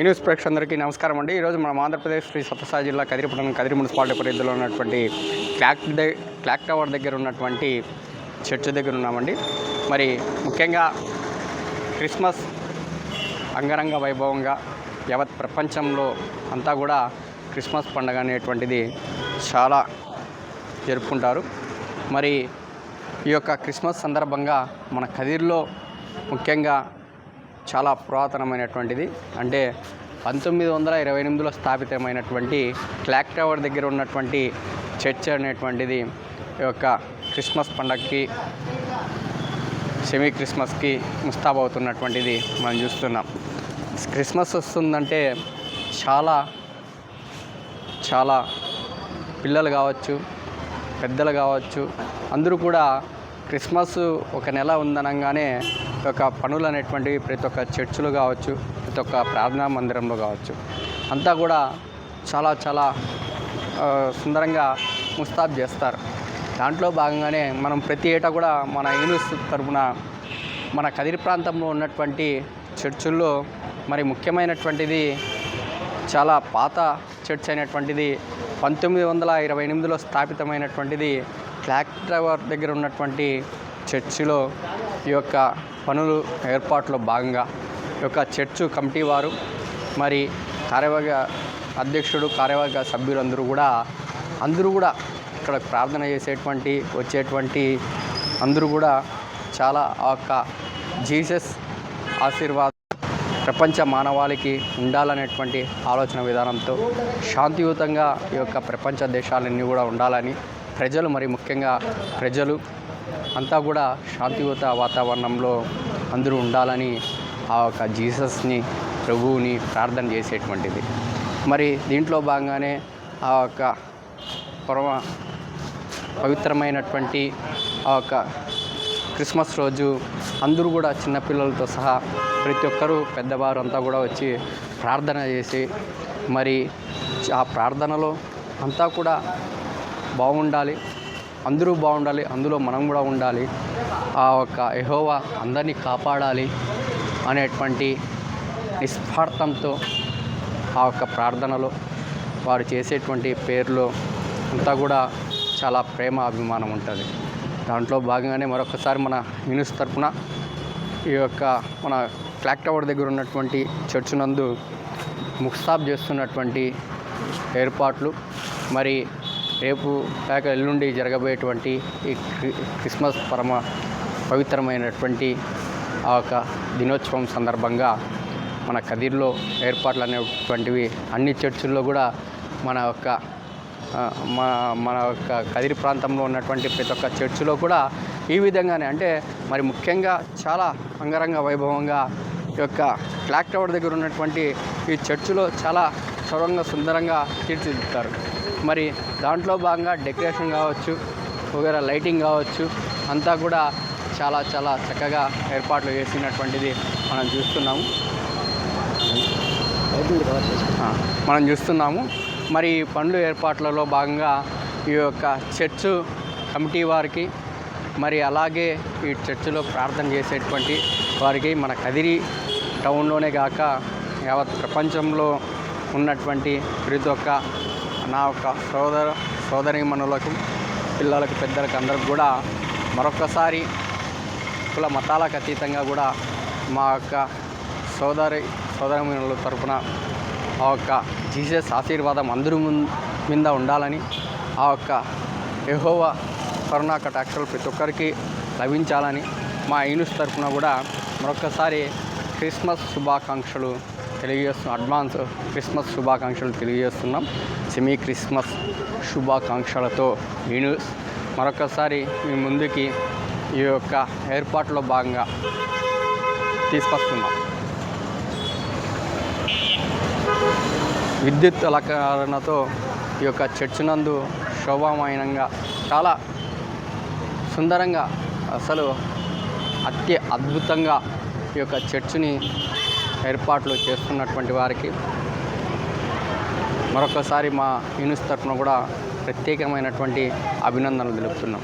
News ప్రేక్షకులందరికీ నమస్కారం అండి. ఈరోజు మనం ఆంధ్రప్రదేశ్ శ్రీ సత్యసాయి జిల్లా కదిరిపట్టణం కదిరి మున్సిపాలిటీ పరిధిలో ఉన్నటువంటి క్లాక్ డే క్లాక్ టవర్ దగ్గర ఉన్నటువంటి చర్చ్ దగ్గర ఉన్నామండి. మరి ముఖ్యంగా క్రిస్మస్ అంగరంగ వైభవంగా యావత్ ప్రపంచంలో అంతా కూడా క్రిస్మస్ పండుగ అనేటువంటిది చాలా జరుపుకుంటారు. మరి ఈ యొక్క క్రిస్మస్ సందర్భంగా మన కదిర్లో ముఖ్యంగా చాలా పురాతనమైనటువంటిది. అంటే పంతొమ్మిది వందల ఇరవై ఎనిమిదిలో స్థాపితమైనటువంటి క్లాక్ టవర్ దగ్గర ఉన్నటువంటి చర్చ్ అనేటువంటిది ఈ యొక్క క్రిస్మస్ పండగకి సెమీ క్రిస్మస్కి ముస్తాబవుతున్నటువంటిది మనం చూస్తున్నాం. క్రిస్మస్ వస్తుందంటే చాలా చాలా పిల్లలు కావచ్చు పెద్దలు కావచ్చు అందరూ కూడా క్రిస్మస్ ఒక నెల ఉందనగానే ఈ యొక్క పనులు అనేటువంటివి ప్రతి ఒక్క చర్చిలు కావచ్చు ప్రతి ఒక్క ప్రార్థనా మందిరంలో కావచ్చు. అంతా కూడా చాలా చాలా సుందరంగా ముస్తాబ్ చేస్తారు. దాంట్లో భాగంగానే మనం ప్రతి ఏటా కూడా మన యూనిస్ తరపున మన కదిరి ప్రాంతంలో ఉన్నటువంటి చర్చుల్లో మరి ముఖ్యమైనటువంటిది చాలా పాత చర్చ్ అయినటువంటిది పంతొమ్మిది వందల ఇరవై ఎనిమిదిలో స్థాపితమైనటువంటిది క్లాక్ టవర్ దగ్గర ఉన్నటువంటి చర్చిలో ఈ యొక్క పనులు ఏర్పాట్లో భాగంగా ఈ యొక్క చర్చు కమిటీ వారు మరి కార్యవర్గ అధ్యక్షుడు కార్యవర్గ సభ్యులందరూ కూడా అందరూ కూడా ఇక్కడ ప్రార్థన చేసేటువంటి వచ్చేటువంటి అందరూ కూడా చాలా ఆ యొక్క జీసస్ ఆశీర్వాదం ప్రపంచ మానవాళికి ఉండాలనేటువంటి ఆలోచన విధానంతో శాంతియుతంగా ఈ యొక్క ప్రపంచ దేశాలన్నీ కూడా ఉండాలని ప్రజలు మరి ముఖ్యంగా ప్రజలు అంతా కూడా శాంతియుత వాతావరణంలో అందరూ ఉండాలని ఆ యొక్క జీసస్ని ప్రభువుని ప్రార్థన చేసేటువంటిది. మరి దీంట్లో భాగంగానే ఆ యొక్క పరమ పవిత్రమైనటువంటి ఆ యొక్క క్రిస్మస్ రోజు అందరూ కూడా చిన్నపిల్లలతో సహా ప్రతి ఒక్కరూ పెద్దవారు అంతా కూడా వచ్చి ప్రార్థన చేసి మరి ఆ ప్రార్థనలో అంతా కూడా బాగుండాలి. అందరూ బాగుండాలి. అందులో మనం కూడా ఉండాలి. ఆ యొక్క ఎహోవా అందరినీ కాపాడాలి అనేటువంటి నిస్వార్థంతో ఆ యొక్క ప్రార్థనలో వారు చేసేటువంటి పేర్లు అంతా కూడా చాలా ప్రేమ అభిమానం ఉంటుంది. దాంట్లో భాగంగానే మరొకసారి మన యూనిస్ తరఫున ఈ యొక్క మన క్లాక్ టవర్ దగ్గర ఉన్నటువంటి చర్చ్ నందు ముక్సాబ్ చేస్తున్నటువంటి ఏర్పాట్లు. మరి రేపు లేక ఎల్లుండి జరగబోయేటువంటి ఈ క్రి- క్రిస్మస్ పరమ పవిత్రమైనటువంటి ఆ యొక్క దినోత్సవం సందర్భంగా మన కదిర్లో ఏర్పాట్లు అనేటువంటివి అన్ని చర్చిల్లో కూడా మన యొక్క మా మన యొక్క కదిరి ప్రాంతంలో ఉన్నటువంటి ప్రతి ఒక్క చర్చిలో కూడా ఈ విధంగానే అంటే మరి ముఖ్యంగా చాలా అంగరంగ వైభవంగా ఈ యొక్క క్లాక్ టవర్ దగ్గర ఉన్నటువంటి ఈ చర్చిలో చాలా సర్వంగా సుందరంగా తీర్చిదిద్దుతారు. మరి దాంట్లో భాగంగా డెకరేషన్ కావచ్చు వగేరా లైటింగ్ కావచ్చు అంతా కూడా చాలా చాలా చక్కగా ఏర్పాట్లు చేసినటువంటిది మనం చూస్తున్నాము. మనం చూస్తున్నాము. మరి ఈ ఏర్పాట్లలో భాగంగా ఈ యొక్క చర్చ్ కమిటీ వారికి మరి అలాగే ఈ చర్చిలో ప్రార్థన చేసేటువంటి వారికి మన కదిరి టౌన్లోనే కాక యావత్ ప్రపంచంలో ఉన్నటువంటి ప్రతి ఒక్క నా యొక్క సోదర సోదరీమణులకు పిల్లలకు పెద్దలకు అందరికి కూడా మరొకసారి కుల మతాలకు అతీతంగా కూడా మా యొక్క సోదరి సోదరమణుల తరపున ఆ యొక్క జీసస్ ఆశీర్వాదం అందరి మీద ఉండాలని ఆ యొక్క యెహోవా కరోనా కటాక్షలు ప్రతి ఒక్కరికి లభించాలని మా యూనిస్ తరపున కూడా మరొకసారి క్రిస్మస్ శుభాకాంక్షలు తెలియజేస్తున్నాం అడ్వాన్స్ క్రిస్మస్ శుభాకాంక్షలు తెలియజేస్తున్నాం. సెమీ క్రిస్మస్ శుభాకాంక్షలతో నేను మరొకసారి మీ ముందుకి ఈ యొక్క ఏర్పాట్లో భాగంగా తీసుకొస్తున్నాం. విద్యుత్ అలంకరణతో ఈ యొక్క చర్చ్ నందు శోభామయంగా చాలా సుందరంగా అసలు అత్య అద్భుతంగా ఈ యొక్క చర్చిని ఏర్పాట్లు చేస్తున్నటువంటి వారికి మరొకసారి మా యూనిస్ తరఫున కూడా ప్రత్యేకమైనటువంటి అభినందనలు తెలుపుతున్నాం.